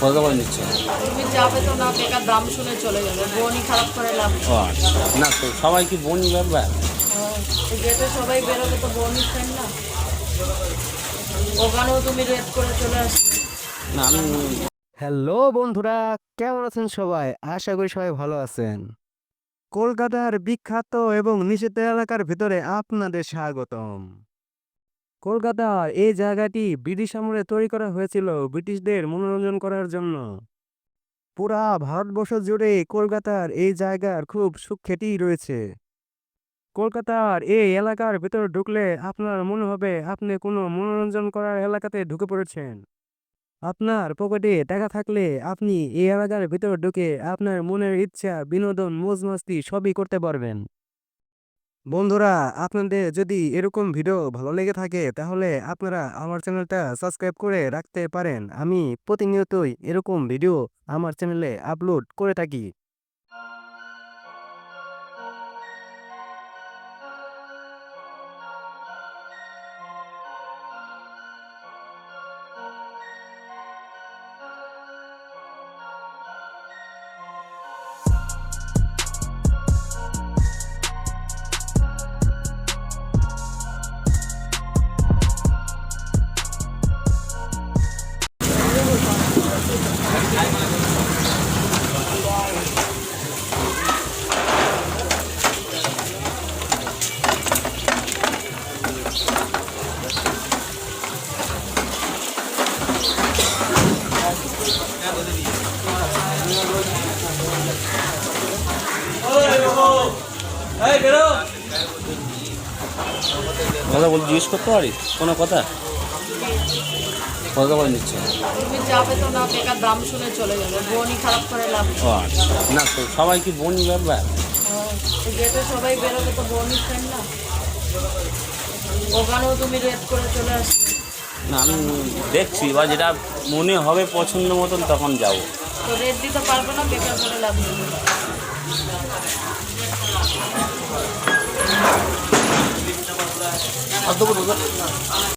কত করে নিচ্ছে। তুমি যাবে তো না বেকার দাম শুনে চলে যাবে বোনই খারাপ করে লাভ ও আচ্ছা। না তো সবাই কি বনি ব্যাপার হ্যাঁ, গেটে সবাই বেরোবে তো বোনই ফ্রেন্ড না? ওখানেও তুমি রেড করে চলে আসবে। না আমি হ্যালো বন্ধুরা কেমন আছেন সবাই? আশা করি সবাই ভালো আছেন। কলকাতার বিখ্যাত এবং নিষিদ্ধ এলাকার ভিতরে আপনাদের স্বাগতম। কলকাতার এই জায়গাটি ব্রিটিশ আমলে তৈরি করা হয়েছিল ব্রিটিশদের মনোরঞ্জন করার জন্য। পুরা ভারতবর্ষ জুড়ে কলকাতার এই জায়গার খুব সুখ্যাতি রয়েছে। কলকাতার এই এলাকার ভিতরে ঢুকলে আপনার মনে হবে আপনি কোনো মনোরঞ্জন করার এলাকাতে ঢুকে পড়েছেন। আপনার পকেটে টাকা থাকলে আপনি এই এলাকার ভিতর ঢুকে আপনার মনের ইচ্ছা, বিনোদন মোজ মাস্তি সবই করতে পারবেন। বন্ধুরা, আপনাদের যদি এরকম ভিডিও ভালো লেগে থাকে, তাহলে আপনারা আমার চ্যানেলটা সাবস্ক্রাইব করে রাখতে পারেন। আমি প্রতিনিয়তই এরকম ভিডিও আমার চ্যানেলে আপলোড করে থাকি। কথা বল জিজ্ঞেস করতে পারি? কোনো কথা? কত করে নিচ্ছে। না আচ্ছা। না তো সবাই কি বনি ব্যাপার এই গেটে সবাই বেরোবে তো বোনই না? ওখানেও তুমি রেড করে চলে আসবে। না আমি দেখছি বা যেটা মনে হবে পছন্দ মতন তখন যাব। তো রেট দিতে পারব না বেকার করে লাভ নেই।